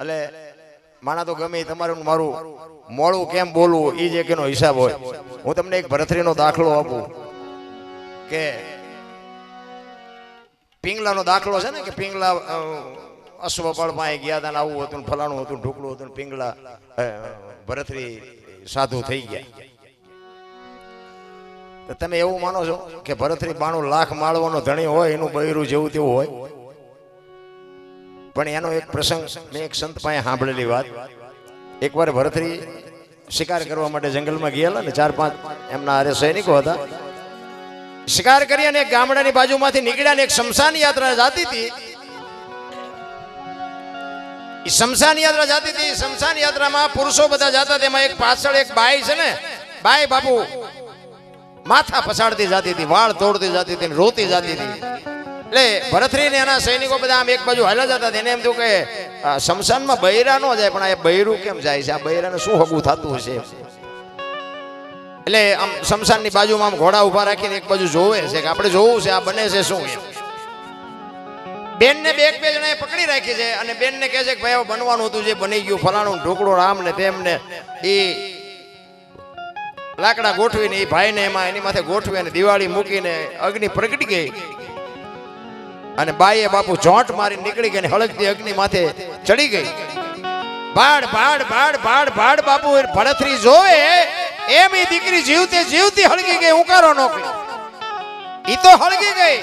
એટલે માણા તો ગમે તમારું મારું મોડું કેમ બોલવું એ જે કેનો હિસાબ હોય. હું તમને એક ભરથરીનો દાખલો આપું કે પિંગલાનો દાખલો છે ને કે પિંગલા અશ્વપળમાં એ ગયા હતા આવું હતું ફલાણું હતું ઢોકળું હતું પિંગલા ભરથરી સાધુ થઈ ગયા. તો તમે એવું માનો છો કે ભરથરી બાણું લાખ માળવાનો ધણી હોય, એનું બૈરું જેવું તેવું હોય? પણ એનો એક પ્રસંગ મેં એક સંત પાસે સાંભળેલી વાત. એકવાર ભરથરી શિકાર કરવા માટે જંગલમાં ગયેલા ને ચાર પાંચ એમના આરે સૈનિકો હતા. શિકાર કરી અને ગામડાની બાજુમાંથી નીકળ્યા ને એક શમશાન યાત્રા જાતી હતી. એ શમશાન યાત્રા જાતી હતી. શમશાન યાત્રામાં પુરુષો બધા જતા તેમાં એક પાછળ એક બાઈ છે ને. બાઈ બાપુ, માથા પછાડતી જાતી હતી, વાળ તોડતી જાતી હતી રોતી જાતી હતી. એટલે ભરતરી ને એના સૈનિકો બધા આમ એક બાજુ હાલા જતા એને એમ થયું કે શમશાનમાં બૈરા નો જાય, પણ આ બૈરું કેમ જાય છે? આ બૈરાને શું હગું થતું હશે? એટલે આમ શમશાનની બાજુમાં આમ ઘોડા ઊભા રાખીને એક બાજુ જોવે છે કે આપણે જોવું છે આ બને છે શું બેન ને બે એક બે જણાએ પકડી રાખી છે અને બેન ને કહે છે કે, ભાઈ બનવાનું હતું જે બની ગયું, ફલાણું ઢોકળો રામ ને તેમ ને. એ લાકડા ગોઠવીને, એ ભાઈને એમાં એની માથે ગોઠવી અને દિવાળી મૂકીને અગ્નિ પ્રગટી ગઈ. અને બાઈએ બાપુ જોંટ મારી નીકળી ગઈ હળગતી અગ્નિ માથે ચડી ગઈ. ભાડ ભાડ ભાડ ભાડ ભાડ બાપુ ભડથરી જોવે, એમ એ દીકરી જીવતે જીવતી હળગી ગઈ, ઉકારો નોકરી ઈ તો હળગી ગઈ,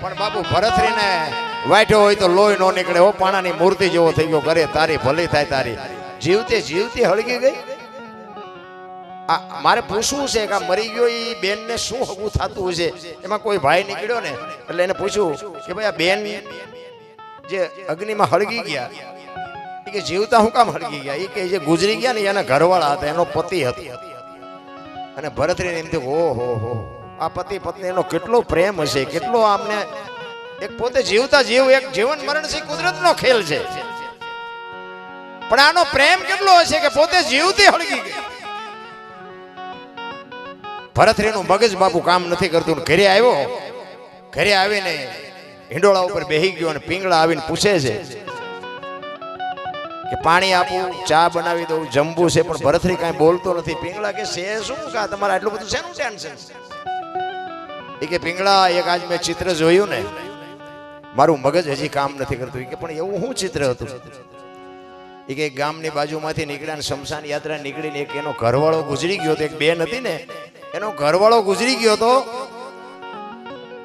પણ બાપુ ભરથરીને વાટ્યો હોય તો લોહી નો નીકળે હો પાણાની મૂર્તિ જેવો થઈ ગયો, ઘરે તારી, ભલી થાય તારી. જીવતે જીવતી હળગી ગઈ. મારે પૂછવું છે કે આ મરી ગયો એ બેનને શું હગું થતું હશે એમાં કોઈ ભાઈ નીકળ્યો ને? એટલે એને પૂછ્યું કે ભાઈ આ બેન જે અગ્નિમાં હળગી ગયા એ કે જીવતા હું કામ હળગી ગયા? એ કે જે ગુજરી ગયા ને એના ઘરવાળા હતા, એનો પતિ હતો. અને ભરતરીને એમ થયું, ઓહો, હો આ પતિ પત્ની એનો કેટલો પ્રેમ હશે, કેટલો આમને એક પોતે જીવતા જીવ, એક જીવન મરણ છે, કુદરતનો ખેલ છે. પણ આનો પ્રેમ કેટલો હશે કે પોતે જીવતી હળગી ગઈ ભરતરીનું મગજ બાપુ કામ નથી કરતું ઘરે આવ્યો. ઘરે આવીને હિંડોળા ઉપર બેહી ગયો અને પિંગળા આવીને પૂછે છે કે પાણી આપું, ચા બનાવી દઉં જમવું છે, પણ ભરતરી કાંઈ બોલતો નથી. પિંગળા કે છે, શું કા તમારે આટલું બધું શેનું ટેન્શન? એ કે પિંગળા, એક આજ મેં ચિત્ર જોયું ને. મારું મગજ હજી કામ નથી કરતું. કે પણ એવું શું ચિત્ર હતું? એ કે ગામની બાજુમાંથી નીકળ્યા ને શમશાન યાત્રા નીકળીને એક એનો ઘરવાળો ગુજરી ગયો તો એક બેન હતી ને એનો ઘરવાળો ગુજરી ગયો તો?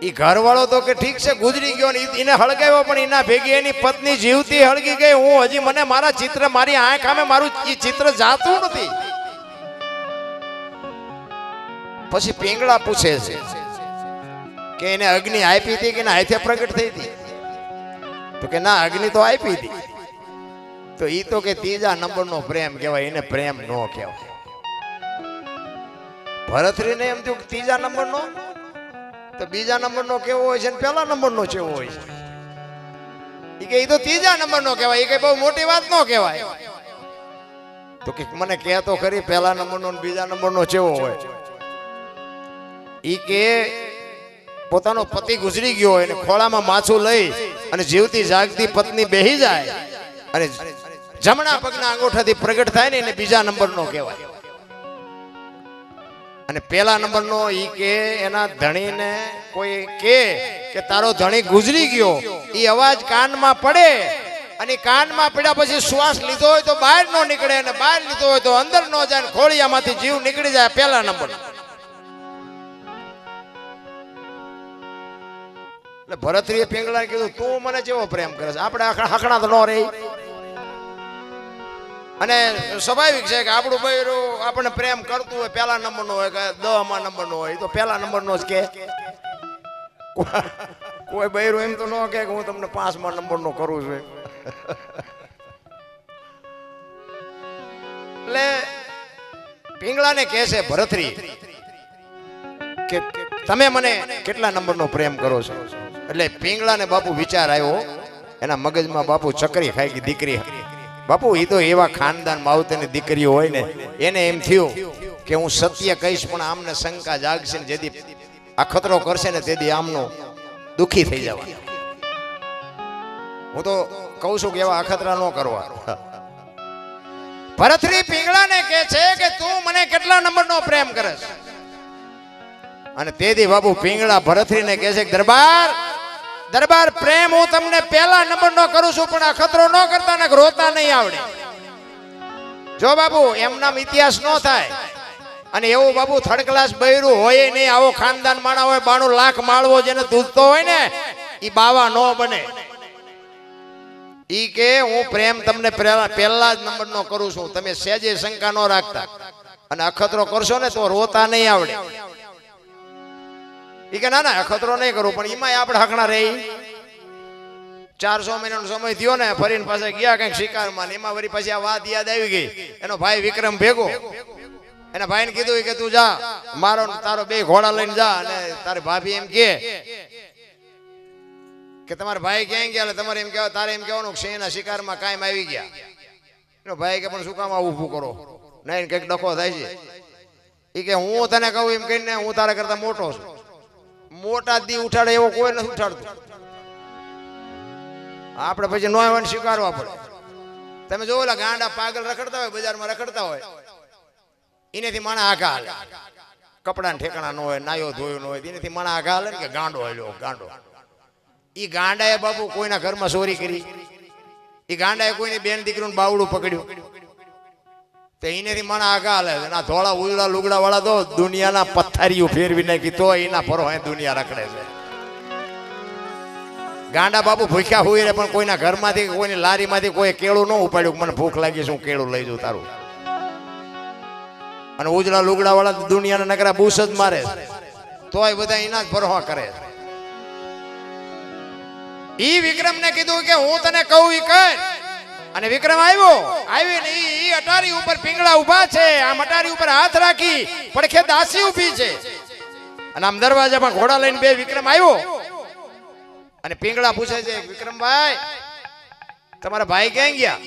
એ ઘરવાળો તો કે ઠીક છે, ગુજરી ગયો એને હળગાવ્યો, પણ એના ભેગી એની પત્ની જીવતી હળગી ગઈ. હું હજી મને મારા ચિત્ર, મારી આંખ આમે મારું ચિત્ર જાતું નથી. પછી પિંગળા પૂછે છે કે એને અગ્નિ આપી હતી કે હાથે પ્રગટ થઈ હતી. તો કે ના, અગ્નિ તો આપી હતી. તો એ તો કે ત્રીજા નંબરનો પ્રેમ કહેવાય, એને પ્રેમ નો કહેવાય. ભરતરીને એમ થયું ત્રીજા નંબરનો? તો બીજા નંબરનો કેવો હોય છે ને પહેલા નંબરનો કેવો હોય છે? એ કે એ તો ત્રીજા નંબરનો કહેવાય. એ કે બહુ મોટી વાત નો કહેવાય. તો કે મને કહે તો ખરી પહેલા નંબરનો બીજા નંબરનો કેવો હોય. ઈ કે પોતાનો પતિ ગુજરી ગયો હોય અને ખોળામાં માછું લઈ અને જીવતી જાગતી પત્ની બેહી જાય અને જમણા પગના અંગૂઠાથી પ્રગટ થાય ને એને બીજા નંબરનો કહેવાય. અને પેલા નંબરનો ઈ કે, એના ધણીને કોઈ કે કે તારો ધણી ગુજરી ગયો એ અવાજ કાનમાં પડે. અને કાનમાં પડ્યા પછી શ્વાસ લીધો હોય તો બહાર નો નીકળે અને બહાર લીધો હોય તો અંદર નો જાય ખોળિયામાંથી જીવ નીકળી જાય પેલા નંબર. એટલે ભરતરીએ પિંગળા કીધું, તું મને જેવો પ્રેમ કરે છે? આપણે આખડા તો ન રહી. અને સ્વાભાવિક છે કે આપણું બૈરું આપણને પ્રેમ કરતું હોય, પહેલા નંબરનો હોય કે દહમાં નંબરનો હોય તો પહેલા નંબરનો જ કે. કોઈ બૈરું એમ તો ન કે હું તમને પાંચમા નંબરનો કરું છું. એટલે પિંગળાને કહે છે ભરતરી કે તમે મને કેટલા નંબરનો પ્રેમ કરો છો? એટલે પિંગળાને બાપુ વિચાર આવ્યો, એના મગજમાં બાપુ ચકરી ખાઈ ગઈ દીકરી. બાપુ એ તો એવા ખાનદાન માવતરની દીકરી હોય ને, એને એમ થયું કે હું સત્ય કહીશ, પણ આમને શંકા જાગશે ને જેથી આ કરશે ને તેથી આમનો દુખી થઈ જવા હું તો કહું છું કે એવા અખતરા ન કરવા. ભરતરી પિંગળાને કહે છે કે તું મને કેટલા નંબરનો પ્રેમ કરસ? અને તેથી બાપુ, પિંગળા ભરથરીને કહે છે દરબાર દરબાર પ્રેમ હું તમને પહેલા નંબરનો કરું છું, પણ અખતરો ન કરતા ને રોતા નહીં આવડે. જો બાબુ એમનામ ઇતિહાસ ન થાય. અને એવું બાબુ થર્ડ ક્લાસ બૈરું હોય નહીં, આવો ખાનદાન માણા હોય, બાણું લાખ માળવો જેને દૂધતો હોય ને એ બાવા ન બને. ઈ કે, હું પ્રેમ તમને પહેલા જ નંબર નો કરું છું. તમે સહેજે શંકા ન રાખતા. અને અખતરો કરશો ને તો રોતા નહીં આવડે. ઈ કે, ના ના અખતરો નહીં કરું, પણ એમાં આપણે હકણા રહી. ચારસો મહિનાનો સમય થયો ને, ફરીને પાસે ગયા કંઈક શિકારમાં એમાં વળી પછી આ વાત યાદ આવી ગઈ. એનો ભાઈ વિક્રમ ભેગો. એના ભાઈને કીધું કે, તું જા, મારો તારો બે ઘોડા લઈને જા અને તારી ભાભી એમ કે. કે તમારા ભાઈ ક્યાં ગયા તમારે એમ કહેવા તારે એમ કહેવાનું કે સિંહના શિકારમાં કાયમ આવી ગયા. એનો ભાઈ કે, પણ શું કામ ઊભું કરો? નહીં કંઈક ડખો થાય છે. એ કે, હું તને કહું એમ કહીને, હું તારા કરતા મોટો છું. મોટા દી ઉઠાડે એવો કોઈ નથી ઉઠાડતું. આપણે પછી નો આવવાનું સ્વીકારવા પડે. તમે જોવો ઓલા ગાંડા પાગલ રખડતા હોય, બજારમાં રખડતા હોય. એનેથી માણા આઘા હાલે. કપડાના ઠેકાણા ન હોય, નાયો ધોયો ન હોય, એનેથી માણા આઘા હાલે કે ગાંડો હાલ્યો, ગાંડો. એ ગાંડાએ બાપુ કોઈના ઘરમાં ચોરી કરી. એ ગાંડાએ કોઈની બેન દીકરીનું બાવડું પકડ્યું. તો એનેથી મને આગા હાલે એના ધોળા ઉજળા લુગડા વાળા તો દુનિયાના પથ્થરીઓ ફેરવી નાખી તો એના અહીં દુનિયા રખડે છે. ગાંડા બાપુ ભૂખ્યા હોય રે, પણ કોઈના ઘરમાંથી કોઈની લારીમાંથી કોઈ કેળું ન ઉપાડ્યું. મને ભૂખ લાગી છે કેળું લઈ જાઉં તારું. અને ઉજળા લુગડા વાળા દુનિયાના નકરા બૂસ જ મારે. તોય બધા એના જ ભરવા કરે. ઈ વિક્રમને કીધું કે હું તને કહું ઈ કર. અને વિક્રમ આવ્યો. આવી ને ઈ અટારી ઉપર પિંગળા ઊભા છે. આમ અટારી ઉપર હાથ રાખી, પડખે દાસી ઊભી છે. અને આમ દરવાજામાં ઘોડા લઈને બે વિક્રમ આવ્યો. અને પિંગળા પૂછે છે, વિક્રમભાઈ, તમારા ભાઈ ક્યાં ગયા?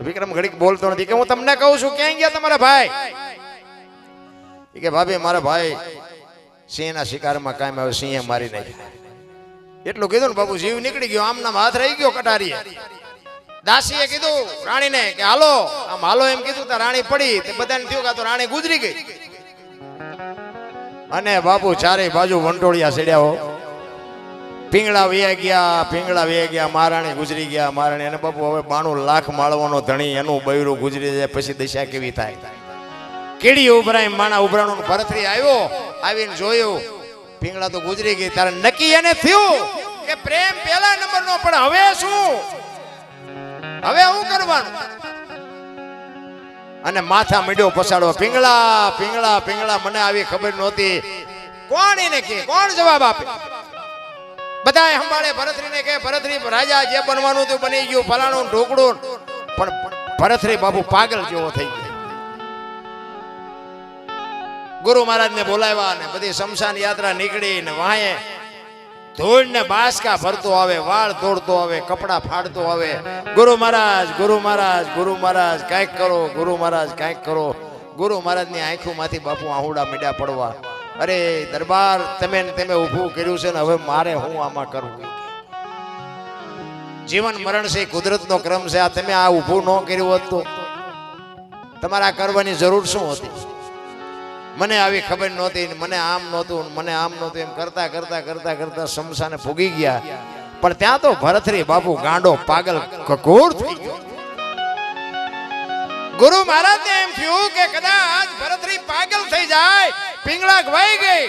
વિક્રમ ઘડીક બોલતો નથી, કે હું તમને કહું છું, ક્યાં ગયા તમારા ભાઈ? કે, ભાભી, મારા ભાઈ સિંહના શિકારમાં કાયમ આવે સિંહે મારી નાખ્યા. એટલું કીધું ને બાબુ જીવ નીકળી ગયો આમ નામ હાથ રહી ગયો કટારીએ. દાસીએ કીધું, રાણીને કે, હાલો. આમ હાલો એમ કીધું તો રાણી પડી, તે બધાને થયું કે તો રાણી ગુજરી ગઈ. અને બાપુ ચારે બાજુ વંટોળિયા સેડ્યા હો પિંગળા વયા ગયા, પિંગળા વ્યા ગયા, મહારાણી ગુજરી ગયા, મહારાણી અને બાપુ હવે બાણું લાખ માળવાનો ધણી, એનું બૈરું ગુજરી જાય, પછી દશા કેવી થાય? કેડી ઉભરાય માણા ઉભરાણું ભરતરી આવ્યો, આવીને જોયું, પિંગળા તો ગુજરી ગઈ, તારે નક્કી એને થયું કે પ્રેમ પહેલા નંબરનો, પણ હવે શું? હવે શું કરવાનું? અને માથા મીડ્યો પસાડો પિંગળા પિંગળા પિંગળા, મને આવી ખબર નહોતી. કોણ એને કે? કોણ જવાબ આપે? બધા સંભાળે, ભરતરીને કે, ભરતરી, રાજા જે બનવાનું હતું બની ગયું, ફલાણું, ઢોકળું. પણ ભરતરી બાપુ પાગલ જેવો થઈ ગયો. ગુરુ મહારાજને બોલાવ્યા અને બધી શમશાન યાત્રા નીકળી ને વાહે ધૂળ ને બાસકા ભરતો આવે, વાળ તોડતો આવે, કપડા ફાડતો આવે. ગુરુ મહારાજ ગુરુ મહારાજ ગુરુ મહારાજ, કાંઈક કરો, ગુરુ મહારાજ, કાંઈક કરો. ગુરુ મહારાજની આંખોમાંથી બાપુ આહુડા મીડા પડવા. અરે દરબાર તમે તમે ઊભું કર્યું છે ને, હવે મારે હું આમાં કરવું જીવન મરણ છે, કુદરતનો ક્રમ છે, આ તમે આ ઊભું ન કર્યું હોત તમારે કરવાની જરૂર શું હતી? મને આવી ખબર નહોતી મને આમ નહોતું મને આમ નહોતું એમ કરતા કરતા કરતા કરતા શમશાને ભૂગી ગયા. પણ ત્યાં તો ભરતરી બાપુ ગાંડો પાગલ કકોર થઈ ગયો. ગુરુ મહારાજને એમ થયું કે કદાચ ભરતરી પાગલ થઈ જાય, પિંગળા ગવાઈ ગઈ.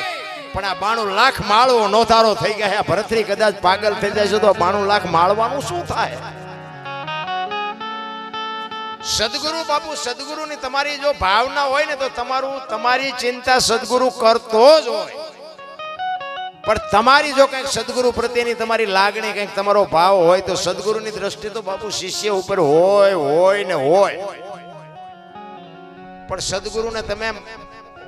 પણ આ બાણું લાખ માળવો નોતારો થઈ ગયા ભરતરી કદાચ પાગલ થઈ જાય છે તો બાણું લાખ માળવાનું શું થાય? સદગુરુ બાપુ, સદગુરુની તમારી જો ભાવના હોય ને તો તમારું, તમારી ચિંતા સદગુરુ કરતો જ હોય. પણ તમારી જો કંઈક સદગુરુ પ્રત્યેની તમારી લાગણી કંઈક તમારો ભાવ હોય તો સદગુરુની દ્રષ્ટિ તો બાપુ શિષ્ય ઉપર હોય હોય ને હોય. પણ સદગુરુને તમે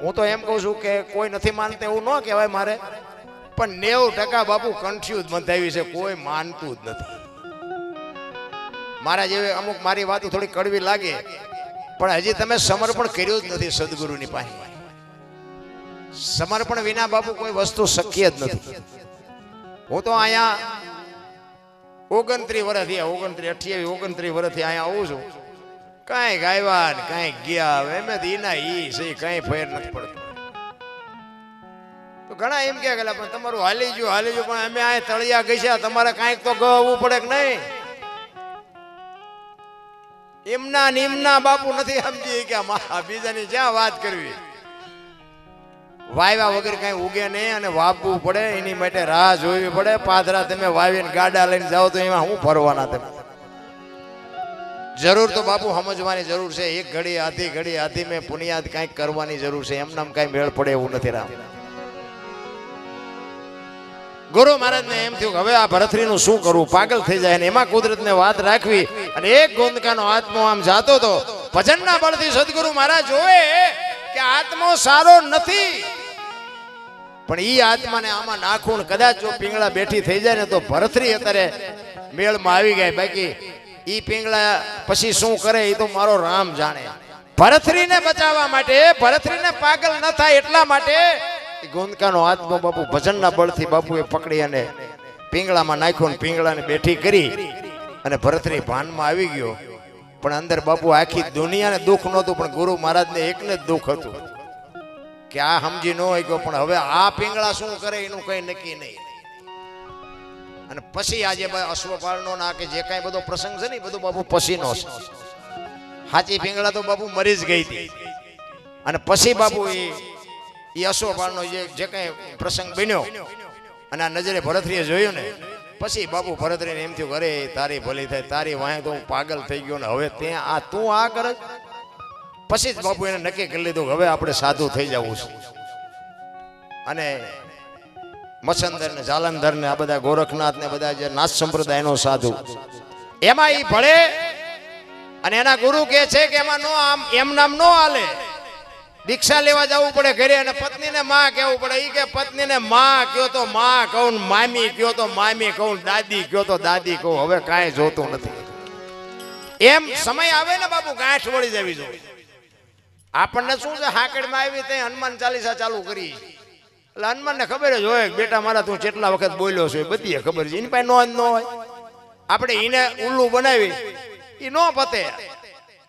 હું તો એમ કહું છું કે કોઈ નથી માનતા એવું ન કહેવાય મારે. પણ નેવું ટકા બાપુ કન્ફ્યુઝ બંધાવી છે, કોઈ માનતું જ નથી. મારા જેવી અમુક મારી વાતો થોડી કડવી લાગે, પણ હજી તમે સમર્પણ કર્યું જ નથી સદગુરુની પાસે. સમર્પણ વિના બાપુ કોઈ વસ્તુ શક્ય જ નથી. હું તો અહીંયા ઓગણત્રીસ વર્ષથી ઓગણત્રીસ અઠ્યાવીસ, ઓગણત્રીસ વર્ષથી અહીંયા આવું છું. કાંઈ ગાયવા ને કાંઈ ગયા એમ ઈના ઈ છે, કાંઈ ફેર નથી પડતો. તો ઘણા એમ કે પણ તમારું હાલી જો હાલી જો પણ અમે અહીંયા તળિયા ગઈશા તમારે કાંઈક તો ગવું પડે કે નહીં? એમના નિમના બાપુ નથી સમજી કે બીજાની જ્યાં વાત કરવી? વાવ્યા વગર કઈ ઉગે નહીં અને વાવવું પડે, એની માટે રાહ જોવી પડે. પાદરા તમે વાવીને ગાડા લઈને જાઓ તો એમાં હું ફરવાના તમે? જરૂર તો બાપુ સમજવાની જરૂર છે. એક ઘડી, આધી ઘડી, આધી મેં પુનિયાદ કાંઈક કરવાની જરૂર છે. એમનામ કાંઈ મેળ પડે એવું નથી રામ. ગુરુ મહારાજને એમ થયું હવે આ ભરથરીનું શું કરવું પાગલ થઈ જાય અને એમાં કુદરતને વાત રાખવી અને એક ગોંદકાનો આત્મો આમ જાતો તો ભજનના બળથી સદગુરુ મહારાજ જોવે કે આત્મો સારો નથી. પણ ઈ આત્માને આમાં નાખું કદાચ જો પિંગળા બેઠી થઈ જાય ને તો ભરથરી અત્યારે મેળમાં આવી ગયા બાકી ઈ પિંગળા પછી શું કરે એ તો મારો રામ જાણે. ભરથરીને બચાવવા માટે, ભરથરીને પાગલ ન થાય એટલા માટે ગોંદકાનો આત્મો બાપુ ભજનના બળથી બાપુએ પકડી અને પિંગળામાં નાખ્યો ને બેઠી કરી અને ભરથરી ભાનમાં આવી ગયો. પણ અંદર બાપુ આખી દુનિયાને દુઃખ નહોતું, પણ ગુરુ મહારાજને એકને જ દુઃખ હતું કે આ સમજી ન હોય પણ હવે આ પિંગળા શું કરે એનું કઈ નક્કી નહીં. અને પછી આજે અશ્વપાળનો ના કે જે કાંઈ બધો પ્રસંગ છે ને બધું બાપુ પછીનો છે. સાચી પિંગળા તો બાપુ મરી જ ગઈ હતી. અને પછી બાપુ એ એ અશ્વપાળનો જે જે કંઈ પ્રસંગ બન્યો, અને આ નજરે ભરતરીએ જોયું ને, પછી બાપુ ભરતરીને એમ થયું અરે, તારી ભલી થાય, તારી વાંહે તો હું પાગલ થઈ ગયો ને, હવે ત્યાં આ તું આ કર? પછી જ બાપુ એને નક્કી કરી લીધું હવે આપણે સાધુ થઈ જવું છે. અને મસંદર ને જાલંધર ને આ બધા ગોરખનાથ ને બધા જે નાથ સંપ્રદાયનો સાધુ, એમાં એ ભળે અને એના ગુરુ કહે છે કે એમાં નો આમ એમ નામ નો હાલે. દીક્ષા લેવા જવું પડે ઘરે અને પત્નીને માં કહેવું પડે. ઈ કે પત્નીને માં કયો તો માં કહું મામી કયો તો મામી કહું દાદી કયો તો દાદી કહું. હવે કાંઈ જોતું નથી. એમ સમય આવે ને બાપુ, ગાંઠ વળી જવી જોઈએ. આપણને શું છે, હાકડમાં આવી તે હનુમાન ચાલીસા ચાલુ કરી. એટલે હનુમાનને ખબર જ હોય બેટા મારા તું કેટલા વખત બોલ્યો છે એ બધી ખબર છે. એની પાસે નો ન હોય. આપણે એને ઉલ્લું બનાવી. એ નો પતે.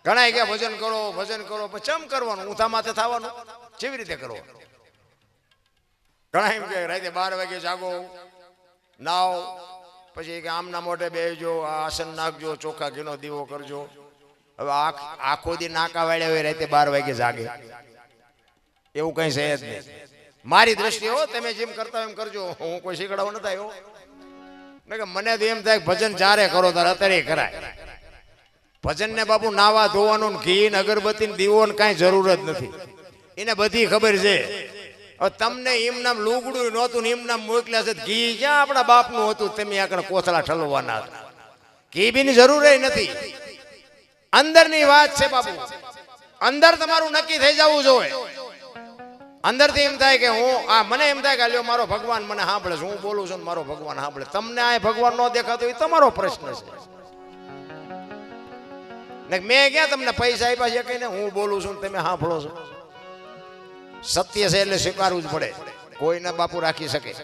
ઘણા કે ભજન કરો ભજન કરો ચમ કરવાનું? ઊંધા માથે થવાનું? કેવી રીતે કરવું ઘણા એમ કે રાતે બાર વાગે જાગો નાવ પછી કે આમના મોઢે બેસજો આ આસન નાખજો ચોખા ઘીનો દીવો કરજો. હવે આખ- આખો દી નાકા વાળ્યા હોય રાતે બાર વાગે જાગે. એવું કઈ છે જ નહીં. મારી દ્રષ્ટિએ હો, તમે જેમ કરતા એમ કરજો. હું કોઈ શીખડાવો નથી આવ્યો. મને તો એમ થાય ભજન જ્યારે કરો ત્યારે અત્યારે કરાય. ભજન ને બાપુ નાવા ધોવાનું ઘી ને અગરબત્તી ને દીવો ને કાંઈ જરૂર જ નથી. એને બધી ખબર છે. તમને એમ નામ લુગડું નહોતું ને એમ નામ મોકલ્યા છે, ઘી ક્યાં આપણા બાપનું હતું? તમે આગળ કોથળા ઠલવાના હતા. ઘી બીની જરૂર નથી. અંદરની વાત છે બાપુ. અંદર તમારું નક્કી થઈ જવું જોઈએ. અંદરથી એમ થાય કે હું આ, મને એમ થાય કે લ્યો મારો ભગવાન મને સાંભળે છે, હું બોલું છું મારો ભગવાન સાંભળે. તમને આ ભગવાન ન દેખાતો એ તમારો પ્રશ્ન છે. ને મેં ક્યાં તમને પૈસા આપ્યા છે? કહીને હું બોલું છું તમે સાંભળો છો. સત્ય છે એટલે સ્વીકારવું જ પડે. કોઈને બાપુ રાખી શકે.